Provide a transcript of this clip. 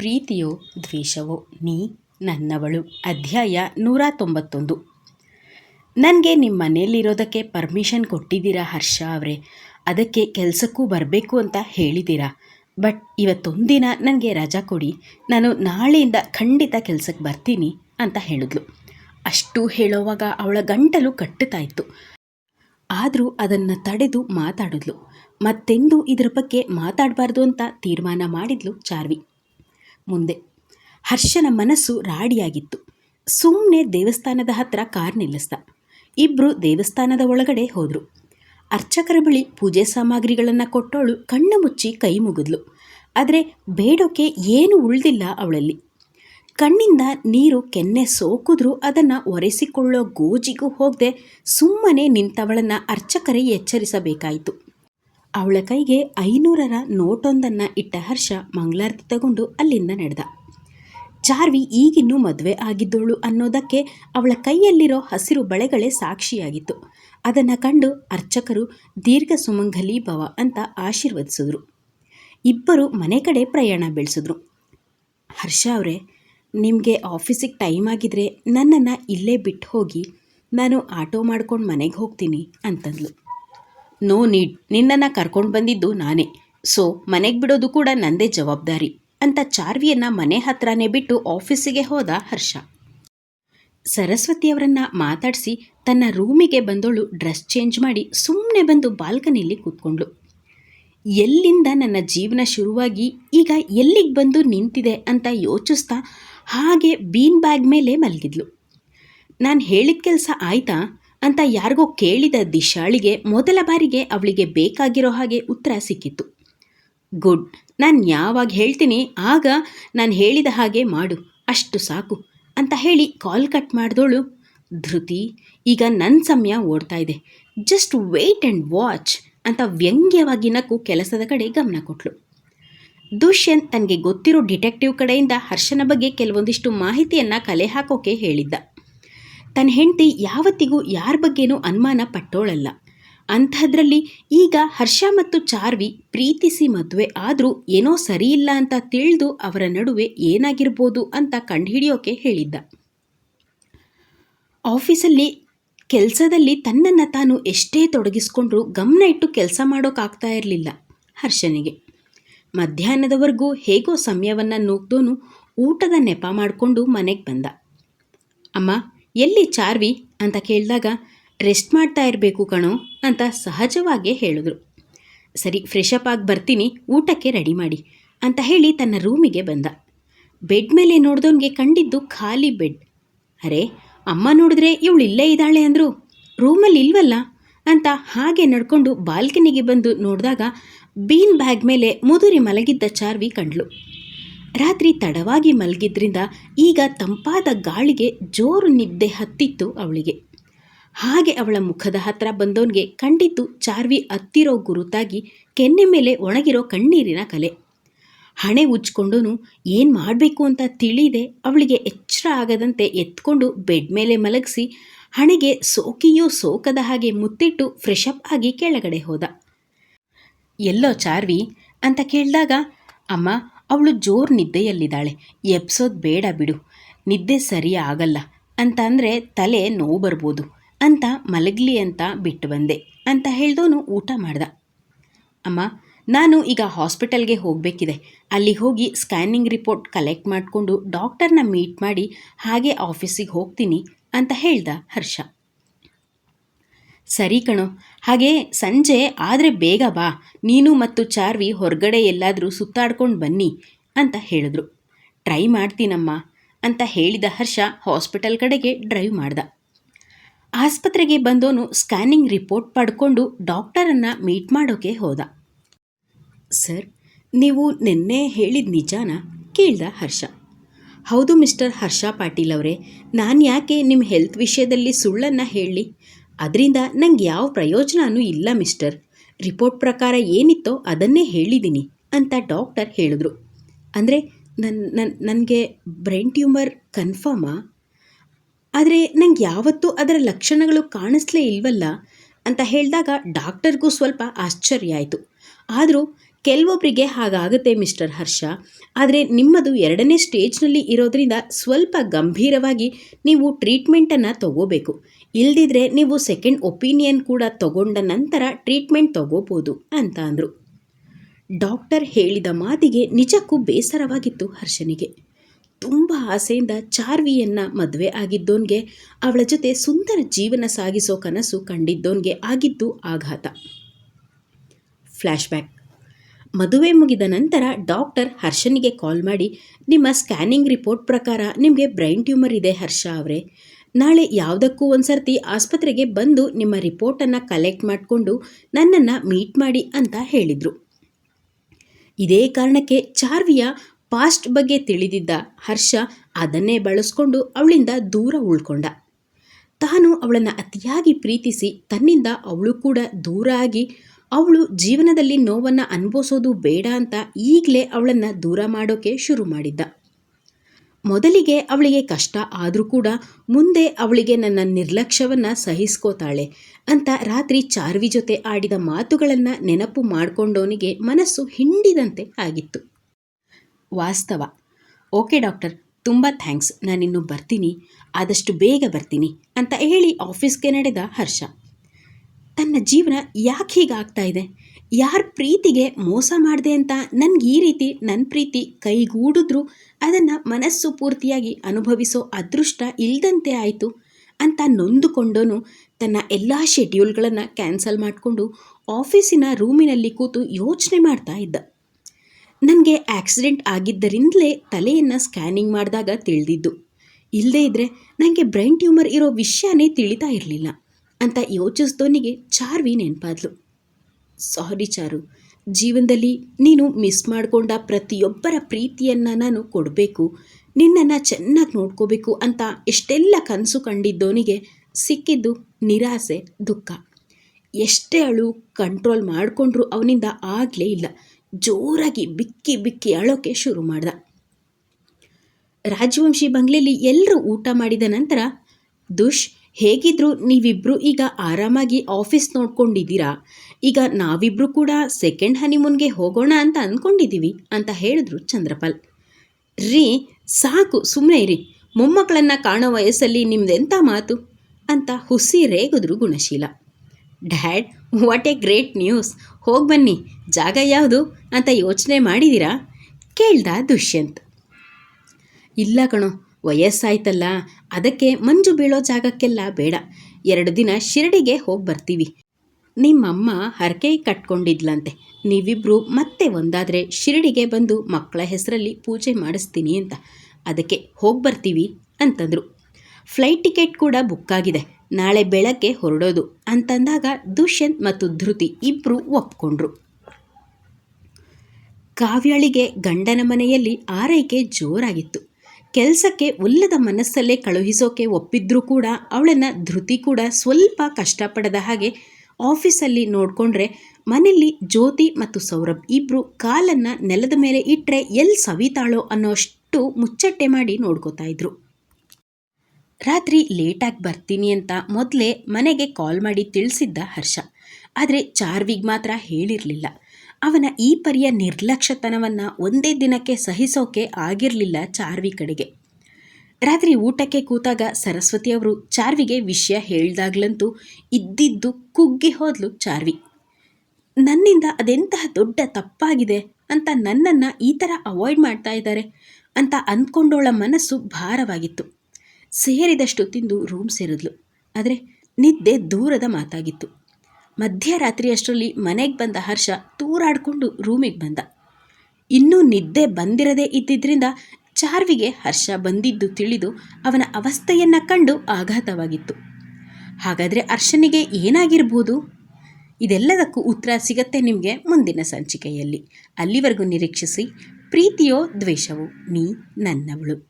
ಪ್ರೀತಿಯೋ ದ್ವೇಷವೋ ನೀ ನನ್ನವಳು. ಅಧ್ಯಾಯ ನೂರ ತೊಂಬತ್ತೊಂದು. ನನಗೆ ನಿಮ್ಮ ಮನೆಯಲ್ಲಿರೋದಕ್ಕೆ ಪರ್ಮಿಷನ್ ಕೊಟ್ಟಿದ್ದೀರಾ ಹರ್ಷ ಅವರೇ? ಅದಕ್ಕೆ ಕೆಲಸಕ್ಕೂ ಬರಬೇಕು ಅಂತ ಹೇಳಿದ್ದೀರಾ? ಬಟ್ ಇವತ್ತೊಂದಿನ ನನಗೆ ರಜಾ ಕೊಡಿ. ನಾನು ನಾಳೆಯಿಂದ ಖಂಡಿತ ಕೆಲಸಕ್ಕೆ ಬರ್ತೀನಿ ಅಂತ ಹೇಳಿದ್ಲು. ಅಷ್ಟು ಹೇಳೋವಾಗ ಅವಳ ಗಂಟಲು ಕಟ್ಟುತ್ತಾ ಇತ್ತು. ಆದರೂ ಅದನ್ನು ತಡೆದು ಮಾತಾಡಿದ್ಲು. ಮತ್ತೆಂದು ಇದರ ಬಗ್ಗೆ ಮಾತಾಡಬಾರ್ದು ಅಂತ ತೀರ್ಮಾನ ಮಾಡಿದ್ಲು ಚಾರ್ವಿ. ಮುಂದೆ. ಹರ್ಷನ ಮನಸ್ಸು ರಾಡಿಯಾಗಿತ್ತು. ಸುಮ್ಮನೆ ದೇವಸ್ಥಾನದ ಹತ್ರ ಕಾರ್ ನಿಲ್ಲಿಸ್ದ. ಇಬ್ಬರು ದೇವಸ್ಥಾನದ ಒಳಗಡೆ ಹೋದರು. ಅರ್ಚಕರ ಬಳಿ ಪೂಜೆ ಸಾಮಗ್ರಿಗಳನ್ನು ಕೊಟ್ಟವಳು ಕಣ್ಣು ಮುಚ್ಚಿ ಕೈ ಮುಗಿದ್ಲು. ಆದರೆ ಬೇಡೋಕೆ ಏನು ಉಳಿದಿಲ್ಲ ಅವಳಲ್ಲಿ. ಕಣ್ಣಿಂದ ನೀರು ಕೆನ್ನೆ ಸೋಕಿದ್ರೂ ಅದನ್ನು ಒರೆಸಿಕೊಳ್ಳೋ ಗೋಜಿಗೂ ಹೋಗದೆ ಸುಮ್ಮನೆ ನಿಂತವಳನ್ನು ಅರ್ಚಕರೇ ಎಚ್ಚರಿಸಬೇಕಾಯಿತು. ಅವಳ ಕೈಗೆ ಐನೂರರ ನೋಟೊಂದನ್ನು ಇಟ್ಟ ಹರ್ಷ ಮಂಗಳಾರತಿ ತಗೊಂಡು ಅಲ್ಲಿಂದ ನಡೆದ. ಚಾರ್ವಿ ಈಗಿನ್ನೂ ಮದುವೆ ಆಗಿದ್ದವಳು ಅನ್ನೋದಕ್ಕೆ ಅವಳ ಕೈಯಲ್ಲಿರೋ ಹಸಿರು ಬಳೆಗಳೇ ಸಾಕ್ಷಿಯಾಗಿತ್ತು. ಅದನ್ನು ಕಂಡು ಅರ್ಚಕರು ದೀರ್ಘ ಸುಮಂಗಲಿ ಭವ ಅಂತ ಆಶೀರ್ವದಿಸಿದ್ರು. ಇಬ್ಬರು ಮನೆ ಕಡೆ ಪ್ರಯಾಣ ಬೆಳೆಸಿದ್ರು. ಹರ್ಷ ಅವರೇ, ನಿಮಗೆ ಆಫೀಸಿಗೆ ಟೈಮ್ ಆಗಿದ್ರೆ ನನ್ನನ್ನು ಇಲ್ಲೇ ಬಿಟ್ಟು ಹೋಗಿ ನಾನು ಆಟೋ ಮಾಡ್ಕೊಂಡು ಮನೆಗೆ ಹೋಗ್ತೀನಿ ಅಂತಂದ್ಲು. No need. ನಿನ್ನನ್ನು ಕರ್ಕೊಂಡು ಬಂದಿದ್ದು ನಾನೇ. ಸೊ, ಮನೆಗೆ ಬಿಡೋದು ಕೂಡ ನಂದೇ ಜವಾಬ್ದಾರಿ ಅಂತ ಚಾರ್ವಿಯನ್ನ ಮನೆ ಹತ್ರನೇ ಬಿಟ್ಟು ಆಫೀಸಿಗೆ ಹೋದ ಹರ್ಷ. ಸರಸ್ವತಿಯವರನ್ನ ಮಾತಾಡಿಸಿ ತನ್ನ ರೂಮಿಗೆ ಬಂದೋಳು ಡ್ರೆಸ್ ಚೇಂಜ್ ಮಾಡಿ ಸುಮ್ಮನೆ ಬಂದು ಬಾಲ್ಕನಿಯಲ್ಲಿ ಕೂತ್ಕೊಂಡ್ಳು. ಎಲ್ಲಿಂದ ನನ್ನ ಜೀವನ ಶುರುವಾಗಿ ಈಗ ಎಲ್ಲಿಗೆ ಬಂದು ನಿಂತಿದೆ ಅಂತ ಯೋಚಿಸ್ತಾ ಹಾಗೆ ಬೀನ್ ಬ್ಯಾಗ್ ಮೇಲೆ ಮಲಗಿದ್ಲು. ನಾನು ಹೇಳಿದ ಕೆಲಸ ಆಯ್ತಾ? ಅಂತ ಯಾರಿಗೋ ಕೇಳಿದ ದಿಶಾಳಿಗೆ ಮೊದಲ ಬಾರಿಗೆ ಅವಳಿಗೆ ಬೇಕಾಗಿರೋ ಹಾಗೆ ಉತ್ತರ ಸಿಕ್ಕಿತ್ತು. ಗುಡ್, ನಾನು ಯಾವಾಗ ಹೇಳ್ತೀನಿ, ಆಗ ನಾನು ಹೇಳಿದ ಹಾಗೆ ಮಾಡು, ಅಷ್ಟು ಸಾಕು ಅಂತ ಹೇಳಿ ಕಾಲ್ ಕಟ್ ಮಾಡಿದೋಳು. ಧೃತಿ, ಈಗ ನನ್ನ ಸಮಯ ಓಡ್ತಾ ಇದೆ ಜಸ್ಟ್ ವೆಯ್ಟ್ ಆ್ಯಂಡ್ ವಾಚ್ ಅಂತ ವ್ಯಂಗ್ಯವಾಗಿ ನಕ್ಕು ಕೆಲಸದ ಕಡೆ ಗಮನ ಕೊಟ್ಲು. ದುಷ್ಯಂತ್ ತನಗೆ ಗೊತ್ತಿರೋ ಡಿಟೆಕ್ಟಿವ್ ಕಡೆಯಿಂದ ಹರ್ಷನ ಬಗ್ಗೆ ಕೆಲವೊಂದಿಷ್ಟು ಮಾಹಿತಿಯನ್ನು ಕಲೆ ಹಾಕೋಕೆ ಹೇಳಿದ್ದ. ತನ್ನ ಹೆಂಡತಿ ಯಾವತ್ತಿಗೂ ಯಾರ ಬಗ್ಗೆನೂ ಅನುಮಾನ ಪಟ್ಟೋಳಲ್ಲ. ಅಂಥದ್ರಲ್ಲಿ ಈಗ ಹರ್ಷ ಮತ್ತು ಚಾರ್ವಿ ಪ್ರೀತಿಸಿ ಮದುವೆ ಆದರೂ ಏನೋ ಸರಿಯಿಲ್ಲ ಅಂತ ತಿಳಿದು ಅವರ ನಡುವೆ ಏನಾಗಿರ್ಬೋದು ಅಂತ ಕಂಡುಹಿಡಿಯೋಕೆ ಹೇಳಿದ್ದ. ಆಫೀಸಲ್ಲಿ, ಕೆಲಸದಲ್ಲಿ ತನ್ನನ್ನು ತಾನು ಎಷ್ಟೇ ತೊಡಗಿಸ್ಕೊಂಡ್ರೂ ಗಮನ ಇಟ್ಟು ಕೆಲಸ ಮಾಡೋಕ್ಕಾಗ್ತಾ ಇರಲಿಲ್ಲ ಹರ್ಷನಿಗೆ. ಮಧ್ಯಾಹ್ನದವರೆಗೂ ಹೇಗೋ ಸಮಯವನ್ನು ನೂಗ್ದೋನು ಊಟದ ನೆಪ ಮಾಡಿಕೊಂಡು ಮನೆಗೆ ಬಂದ. ಅಮ್ಮ ಎಲ್ಲಿ ಚಾರ್ವಿ ಅಂತ ಕೇಳಿದಾಗ, ರೆಸ್ಟ್ ಮಾಡ್ತಾ ಇರಬೇಕು ಕಣೋ ಅಂತ ಸಹಜವಾಗೇ ಹೇಳಿದ್ರು. ಸರಿ ಫ್ರೆಶ್ ಅಪ್ ಆಗಿ ಬರ್ತೀನಿ, ಊಟಕ್ಕೆ ರೆಡಿ ಮಾಡಿ ಅಂತ ಹೇಳಿ ತನ್ನ ರೂಮಿಗೆ ಬಂದ. ಬೆಡ್ ಮೇಲೆ ನೋಡಿದವನಿಗೆ ಕಂಡಿದ್ದು ಖಾಲಿ ಬೆಡ್. ಅರೆ, ಅಮ್ಮ ನೋಡಿದ್ರೆ ಇವಳು ಇಲ್ಲೇ ಇದ್ದಾಳೆ ಅಂದರು ರೂಮಲ್ಲಿ ಇಲ್ವಲ್ಲ? ಅಂತ ಹಾಗೆ ನಡ್ಕೊಂಡು ಬಾಲ್ಕನಿಗೆ ಬಂದು ನೋಡಿದಾಗ, ಬೀನ್ ಬ್ಯಾಗ್ ಮೇಲೆ ಮುದುರಿ ಮಲಗಿದ್ದ ಚಾರ್ವಿ ಕಂಡ್ಲು ರಾತ್ರಿ ತಡವಾಗಿ ಮಲಗಿದ್ರಿಂದ ಈಗ ತಂಪಾದ ಗಾಳಿಗೆ ಜೋರು ನಿದ್ದೆ ಹತ್ತಿತ್ತು ಅವಳಿಗೆ. ಹಾಗೆ ಅವಳ ಮುಖದ ಹತ್ರ ಬಂದವನಿಗೆ ಕಂಡಿತು ಚಾರ್ವಿ ಹತ್ತಿರೋ ಗುರುತಾಗಿ ಕೆನ್ನೆ ಮೇಲೆ ಒಣಗಿರೋ ಕಣ್ಣೀರಿನ ಕಲೆ. ಹಣೆ ಉಜ್ಕೊಂಡೋನು ಏನು ಮಾಡಬೇಕು ಅಂತ ತಿಳಿದೆ ಅವಳಿಗೆ ಎಚ್ಚರ ಆಗದಂತೆ ಎತ್ಕೊಂಡು ಬೆಡ್ ಮೇಲೆ ಮಲಗಿಸಿ ಹಣೆಗೆ ಸೋಕಿಯೋ ಸೋಕದ ಹಾಗೆ ಮುತ್ತಿಟ್ಟು ಫ್ರೆಶ್ ಅಪ್ ಆಗಿ ಕೆಳಗಡೆ ಹೋದ. ಎಲ್ಲೋ ಚಾರ್ವಿ ಅಂತ ಕೇಳಿದಾಗ, ಅಮ್ಮ ಅವಳು ಜೋರು ನಿದ್ದೆಯಲ್ಲಿದ್ದಾಳೆ. ಎಬ್ಸೋದು ಬೇಡ ಬಿಡು. ನಿದ್ದೆ ಸರಿ ಆಗಲ್ಲ. ಅಂತ ಅಂದರೆ ತಲೆ ನೋವು ಬರ್ಬೋದು. ಅಂತ ಮಲಗಲಿ ಅಂತ ಬಿಟ್ಟು ಬಂದೆ. ಅಂತ ಹೇಳ್ದವನು ಊಟ ಮಾಡ್ದ. ಅಮ್ಮ, ನಾನು ಈಗ ಹಾಸ್ಪಿಟಲ್ಗೆ ಹೋಗಬೇಕಿದೆ. ಅಲ್ಲಿ ಹೋಗಿ ಸ್ಕ್ಯಾನಿಂಗ್ ರಿಪೋರ್ಟ್ ಕಲೆಕ್ಟ್ ಮಾಡಿಕೊಂಡು ಡಾಕ್ಟರ್ನ ಮೀಟ್ ಮಾಡಿ ಹಾಗೆ ಆಫೀಸಿಗೆ ಹೋಗ್ತೀನಿ ಅಂತ ಹೇಳ್ದ ಹರ್ಷ. ಸರಿ ಕಣೋ. ಹಾಗೆ ಸಂಜೆ ಆದರೆ ಬೇಗ ಬಾ. ನೀನು ಮತ್ತು ಚಾರ್ವಿ ಹೊರಗಡೆ ಎಲ್ಲಾದರೂ ಸುತ್ತಾಡ್ಕೊಂಡು ಬನ್ನಿ ಅಂತ ಹೇಳಿದ್ರು. ಟ್ರೈ ಮಾಡ್ತೀನಮ್ಮ ಅಂತ ಹೇಳಿದ ಹರ್ಷ ಹಾಸ್ಪಿಟಲ್ ಕಡೆಗೆ ಡ್ರೈವ್ ಮಾಡ್ದ. ಆಸ್ಪತ್ರೆಗೆ ಬಂದೋನು ಸ್ಕ್ಯಾನಿಂಗ್ ರಿಪೋರ್ಟ್ ಪಡ್ಕೊಂಡು ಡಾಕ್ಟರನ್ನು ಮೀಟ್ ಮಾಡೋಕೆ ಹೋದ. ಸರ್, ನೀವು ನಿನ್ನೆ ಹೇಳಿದ ನಿಜಾನ? ಕೇಳ್ದ ಹರ್ಷ. ಹೌದು ಮಿಸ್ಟರ್ ಹರ್ಷ ಪಾಟೀಲ್ ಅವರೇ, ನಾನು ಯಾಕೆ ನಿಮ್ಮ ಹೆಲ್ತ್ ವಿಷಯದಲ್ಲಿ ಸುಳ್ಳನ್ನು ಹೇಳಲಿ ಅದರಿಂದ ನಂಗೆ ಯಾವ ಪ್ರಯೋಜನವೂ ಇಲ್ಲ, ಮಿಸ್ಟರ್. ರಿಪೋರ್ಟ್ ಪ್ರಕಾರ ಏನಿತ್ತೋ ಅದನ್ನೇ ಹೇಳಿದ್ದೀನಿ ಅಂತ ಡಾಕ್ಟರ್ ಹೇಳಿದ್ರು. ಅಂದರೆ ನನ್ನ ನನ್ನ ನನಗೆ ಬ್ರೈನ್ ಟ್ಯೂಮರ್ ಕನ್ಫರ್ಮಾ? ಆದರೆ ನಂಗೆ ಯಾವತ್ತೂ ಅದರ ಲಕ್ಷಣಗಳು ಕಾಣಿಸ್ಲೇ ಇಲ್ವಲ್ಲ ಅಂತ ಹೇಳಿದಾಗ ಡಾಕ್ಟರ್ಗೂ ಸ್ವಲ್ಪ ಆಶ್ಚರ್ಯ ಆಯಿತು. ಆದರೂ ಕೆಲವೊಬ್ಬರಿಗೆ ಹಾಗಾಗುತ್ತೆ ಮಿಸ್ಟರ್ ಹರ್ಷ. ಆದರೆ ನಿಮ್ಮದು ಎರಡನೇ ಸ್ಟೇಜ್ನಲ್ಲಿ ಇರೋದ್ರಿಂದ ಸ್ವಲ್ಪ ಗಂಭೀರವಾಗಿ ನೀವು ಟ್ರೀಟ್ಮೆಂಟನ್ನು ತಗೋಬೇಕು. ಇಲ್ದಿದ್ರೆ ನೀವು ಸೆಕೆಂಡ್ ಒಪಿನಿಯನ್ ಕೂಡ ತಗೊಂಡ ನಂತರ ಟ್ರೀಟ್ಮೆಂಟ್ ತಗೋಬೋದು ಅಂತ ಅಂದರು. ಡಾಕ್ಟರ್ ಹೇಳಿದ ಮಾತಿಗೆ ನಿಜಕ್ಕೂ ಬೇಸರವಾಗಿತ್ತು ಹರ್ಷನಿಗೆ. ತುಂಬ ಆಸೆಯಿಂದ ಚಾರ್ವಿಯನ್ನು ಮದುವೆ ಆಗಿದ್ದೋನ್ಗೆ, ಅವಳ ಜೊತೆ ಸುಂದರ ಜೀವನ ಸಾಗಿಸೋ ಕನಸು ಕಂಡಿದ್ದೋನ್ಗೆ ಆಗಿದ್ದು ಆಘಾತ. ಫ್ಲ್ಯಾಶ್ಬ್ಯಾಕ್ ಮದುವೆ ಮುಗಿದ ನಂತರ ಡಾಕ್ಟರ್ ಹರ್ಷನಿಗೆ ಕಾಲ್ ಮಾಡಿ, ನಿಮ್ಮ ಸ್ಕ್ಯಾನಿಂಗ್ ರಿಪೋರ್ಟ್ ಪ್ರಕಾರ ನಿಮಗೆ ಬ್ರೈನ್ ಟ್ಯೂಮರ್ ಇದೆ ಹರ್ಷ ಅವರೇ. ನಾಳೆ ಯಾವುದಕ್ಕೂ ಒಂದು ಸರ್ತಿ ಆಸ್ಪತ್ರೆಗೆ ಬಂದು ನಿಮ್ಮ ರಿಪೋರ್ಟನ್ನು ಕಲೆಕ್ಟ್ ಮಾಡಿಕೊಂಡು ನನ್ನನ್ನು ಮೀಟ್ ಮಾಡಿ ಅಂತ ಹೇಳಿದರು. ಇದೇ ಕಾರಣಕ್ಕೆ ಚಾರ್ವಿಯ ಪಾಸ್ಟ್ ಬಗ್ಗೆ ತಿಳಿದಿದ್ದ ಹರ್ಷ ಅದನ್ನೇ ಬಳಸ್ಕೊಂಡು ಅವಳಿಂದ ದೂರ ಉಳ್ಕೊಂಡ. ತಾನು ಅವಳನ್ನು ಅತಿಯಾಗಿ ಪ್ರೀತಿಸಿ ತನ್ನಿಂದ ಅವಳು ಕೂಡ ದೂರ ಆಗಿ ಅವಳು ಜೀವನದಲ್ಲಿ ನೋವನ್ನು ಅನುಭವಿಸೋದು ಬೇಡ ಅಂತ ಈಗಲೇ ಅವಳನ್ನು ದೂರ ಮಾಡೋಕೆ ಶುರು ಮಾಡಿದ್ದ. ಮೊದಲಿಗೆ ಅವಳಿಗೆ ಕಷ್ಟ, ಆದರೂ ಕೂಡ ಮುಂದೆ ಅವಳಿಗೆ ನನ್ನ ನಿರ್ಲಕ್ಷ್ಯವನ್ನು ಸಹಿಸ್ಕೋತಾಳೆ ಅಂತ ರಾತ್ರಿ ಚಾರ್ವಿ ಜೊತೆ ಆಡಿದ ಮಾತುಗಳನ್ನು ನೆನಪು ಮಾಡಿಕೊಂಡವನಿಗೆ ಮನಸ್ಸು ಹಿಂಡಿದಂತೆ ಆಗಿತ್ತು. ವಾಸ್ತವ. ಓಕೆ ಡಾಕ್ಟರ್, ತುಂಬ ಥ್ಯಾಂಕ್ಸ್. ನಾನಿನ್ನು ಬರ್ತೀನಿ. ಆದಷ್ಟು ಬೇಗ ಬರ್ತೀನಿ ಅಂತ ಹೇಳಿ ಆಫೀಸ್ಗೆ ನಡೆದ ಹರ್ಷ. ತನ್ನ ಜೀವನ ಯಾಕೆ ಹೀಗಾಗ್ತಾ ಇದೆ? ಯಾರ ಪ್ರೀತಿಗೆ ಮೋಸ ಮಾಡಿದೆ ಅಂತ ನನಗೆ ಈ ರೀತಿ ನನ್ನ ಪ್ರೀತಿ ಕೈಗೂಡಿದ್ರು ಅದನ್ನು ಮನಸ್ಸು ಪೂರ್ತಿಯಾಗಿ ಅನುಭವಿಸೋ ಅದೃಷ್ಟ ಇಲ್ಲದಂತೆ ಆಯಿತು ಅಂತ ನೊಂದುಕೊಂಡೋನು ತನ್ನ ಎಲ್ಲ ಶೆಡ್ಯೂಲ್ಗಳನ್ನು ಕ್ಯಾನ್ಸಲ್ ಮಾಡಿಕೊಂಡು ಆಫೀಸಿನ ರೂಮಿನಲ್ಲಿ ಕೂತು ಯೋಚನೆ ಮಾಡ್ತಾ ಇದ್ದ. ನನಗೆ ಆಕ್ಸಿಡೆಂಟ್ ಆಗಿದ್ದರಿಂದಲೇ ತಲೆಯನ್ನು ಸ್ಕ್ಯಾನಿಂಗ್ ಮಾಡಿದಾಗ ತಿಳಿದಿದ್ದು. ಇಲ್ಲದೇ ಇದ್ದರೆ ನನಗೆ ಬ್ರೈನ್ ಟ್ಯೂಮರ್ ಇರೋ ವಿಷಯನೇ ತಿಳಿತಾ ಇರಲಿಲ್ಲ. ಅಂತ ಯೋಚಿಸ್ದೋನಿಗೆ ಚಾರ್ವಿ ನೆನಪಾದ್ಲು. ಸಾರಿ ಚಾರು, ಜೀವನದಲ್ಲಿ ನೀನು ಮಿಸ್ ಮಾಡಿಕೊಂಡ ಪ್ರತಿಯೊಬ್ಬರ ಪ್ರೀತಿಯನ್ನು ನಾನು ಕೊಡಬೇಕು, ನಿನ್ನನ್ನು ಚೆನ್ನಾಗಿ ನೋಡ್ಕೋಬೇಕು ಅಂತ ಎಷ್ಟೆಲ್ಲ ಕನಸು ಕಂಡಿದ್ದವನಿಗೆ ಸಿಕ್ಕಿದ್ದು ನಿರಾಸೆ, ದುಃಖ. ಎಷ್ಟೇ ಅಳು ಕಂಟ್ರೋಲ್ ಮಾಡಿಕೊಂಡ್ರೂ ಅವನಿಂದ ಆಗಲೇ ಇಲ್ಲ, ಜೋರಾಗಿ ಬಿಕ್ಕಿ ಬಿಕ್ಕಿ ಅಳೋಕೆ ಶುರು ಮಾಡ್ದ. ರಾಜವಂಶಿ ಬಂಗ್ಲೆಯಲ್ಲಿ ಎಲ್ಲರೂ ಊಟ ಮಾಡಿದ ನಂತರ ದುಷ್ ಹೇಗಿದ್ರು ನೀವಿಬ್ಬರು ಈಗ ಆರಾಮಾಗಿ ಆಫೀಸ್ ನೋಡ್ಕೊಂಡಿದ್ದೀರಾ? ಈಗ ನಾವಿಬ್ರು ಕೂಡ ಸೆಕೆಂಡ್ ಹನಿಮೂನ್ಗೆ ಹೋಗೋಣ ಅಂತ ಅಂದ್ಕೊಂಡಿದ್ದೀವಿ ಅಂತ ಹೇಳಿದ್ರು ಚಂದ್ರಪಾಲ್. ರೀ, ಸಾಕು ಸುಮ್ಮನೆ ಇರಿ. ಮೊಮ್ಮಕ್ಕಳನ್ನು ಕಾಣೋ ವಯಸ್ಸಲ್ಲಿ ನಿಮ್ದೆಂಥ ಮಾತು? ಅಂತ ಹುಸಿ ರೇಗಿದ್ರು Gunasheela. Dad what a great news ಹೋಗಿ ಬನ್ನಿ. ಜಾಗ ಯಾವುದು ಅಂತ ಯೋಚನೆ ಮಾಡಿದ್ದೀರಾ ಕೇಳ್ದ ದುಷ್ಯಂತ್. ಇಲ್ಲ ಕಣೋ ವಯಸ್ಸಾಯ್ತಲ್ಲ, ಅದಕ್ಕೆ ಮಂಜು ಬೀಳೋ ಜಾಗಕ್ಕೆಲ್ಲ ಬೇಡ. ಎರಡು ದಿನ ಶಿರಡಿಗೆ ಹೋಗಿ ಬರ್ತೀವಿ. ನಿಮ್ಮಮ್ಮ ಹರಕೆ ಕಟ್ಕೊಂಡಿದ್ಲಂತೆ. ನೀವಿಬ್ಬರು ಮತ್ತೆ ಒಂದಾದರೆ ಶಿರಡಿಗೆ ಬಂದು ಮಕ್ಕಳ ಹೆಸರಲ್ಲಿ ಪೂಜೆ ಮಾಡಿಸ್ತೀನಿ ಅಂತ. ಅದಕ್ಕೆ ಹೋಗಿ ಬರ್ತೀವಿ ಅಂತಂದರು. ಫ್ಲೈಟ್ ಟಿಕೆಟ್ ಕೂಡ ಬುಕ್ ಆಗಿದೆ. ನಾಳೆ ಬೆಳಗ್ಗೆ ಹೊರಡೋದು ಅಂತಂದಾಗ ದುಷ್ಯಂತ್ ಮತ್ತು ಧೃತಿ ಇಬ್ಬರು ಒಪ್ಕೊಂಡ್ರು. ಕಾವ್ಯಾಳಿಗೆ ಗಂಡನ ಮನೆಯಲ್ಲಿ ಆರೈಕೆ ಜೋರಾಗಿತ್ತು. ಕೆಲಸಕ್ಕೆ ಉಲ್ಲದ ಮನಸ್ಸಲ್ಲೇ ಕಳುಹಿಸೋಕೆ ಒಪ್ಪಿದ್ರೂ ಕೂಡ ಅವಳನ್ನು ಧೃತಿ ಕೂಡ ಸ್ವಲ್ಪ ಕಷ್ಟಪಡದ ಹಾಗೆ ಆಫೀಸಲ್ಲಿ ನೋಡಿಕೊಂಡ್ರೆ ಮನೆಯಲ್ಲಿ ಜ್ಯೋತಿ ಮತ್ತು ಸೌರಭ್ ಇಬ್ಬರು ಕಾಲನ್ನು ನೆಲದ ಮೇಲೆ ಇಟ್ಟರೆ ಎಲ್ಲಿ ಸವಿತಾಳೋ ಅನ್ನೋಷ್ಟು ಮುಚ್ಚಟ್ಟೆ ಮಾಡಿ ನೋಡ್ಕೋತಾ ಇದ್ರು. ರಾತ್ರಿ ಲೇಟಾಗಿ ಬರ್ತೀನಿ ಅಂತ ಮೊದಲೇ ಮನೆಗೆ ಕಾಲ್ ಮಾಡಿ ತಿಳಿಸಿದ್ದ ಹರ್ಷ. ಆದರೆ ಚಾರ್ವಿಗ್ ಮಾತ್ರ ಹೇಳಿರಲಿಲ್ಲ. ಅವನ ಈ ಪರಿಯ ನಿರ್ಲಕ್ಷ್ಯತನವನ್ನು ಒಂದೇ ದಿನಕ್ಕೆ ಸಹಿಸೋಕೆ ಆಗಿರಲಿಲ್ಲ ಚಾರ್ವಿ ಕಡೆಗೆ. ರಾತ್ರಿ ಊಟಕ್ಕೆ ಕೂತಾಗ ಸರಸ್ವತಿಯವರು ಚಾರ್ವಿಗೆ ವಿಷಯ ಹೇಳಿದಾಗ್ಲಂತೂ ಇದ್ದಿದ್ದು ಕುಗ್ಗಿ ಹೋದ್ಲು ಚಾರ್ವಿ. ನನ್ನಿಂದ ಅದೆಂತಹ ದೊಡ್ಡ ತಪ್ಪಾಗಿದೆ ಅಂತ ನನ್ನನ್ನು ಈ ಥರ ಅವಾಯ್ಡ್ ಮಾಡ್ತಾ ಇದ್ದಾರೆ ಅಂತ ಅಂದ್ಕೊಂಡೋಳ ಮನಸ್ಸು ಭಾರವಾಗಿತ್ತು. ಸೇರಿದಷ್ಟು ತಿಂದು ರೂಮ್ ಸೇರಿದ್ಲು. ಆದರೆ ನಿದ್ದೆ ದೂರದ ಮಾತಾಗಿತ್ತು. ಮಧ್ಯರಾತ್ರಿ ಅಷ್ಟರಲ್ಲಿ ಮನೆಗೆ ಬಂದ ಹರ್ಷ ತೂರಾಡಿಕೊಂಡು ರೂಮಿಗೆ ಬಂದ. ಇನ್ನೂ ನಿದ್ದೆ ಬಂದಿರದೇ ಇದ್ದಿದ್ದರಿಂದ ಚಾರ್ವಿಗೆ ಹರ್ಷ ಬಂದಿದ್ದು ತಿಳಿದು ಅವನ ಅವಸ್ಥೆಯನ್ನು ಕಂಡು ಆಘಾತವಾಗಿತ್ತು. ಹಾಗಾದರೆ ಹರ್ಷನಿಗೆ ಏನಾಗಿರ್ಬೋದು? ಇದೆಲ್ಲದಕ್ಕೂ ಉತ್ತರ ಸಿಗತ್ತೆ ನಿಮಗೆ ಮುಂದಿನ ಸಂಚಿಕೆಯಲ್ಲಿ. ಅಲ್ಲಿವರೆಗೂ ನಿರೀಕ್ಷಿಸಿ, ಪ್ರೀತಿಯೋ ದ್ವೇಷವೋ, ನೀ ನನ್ನವಳು.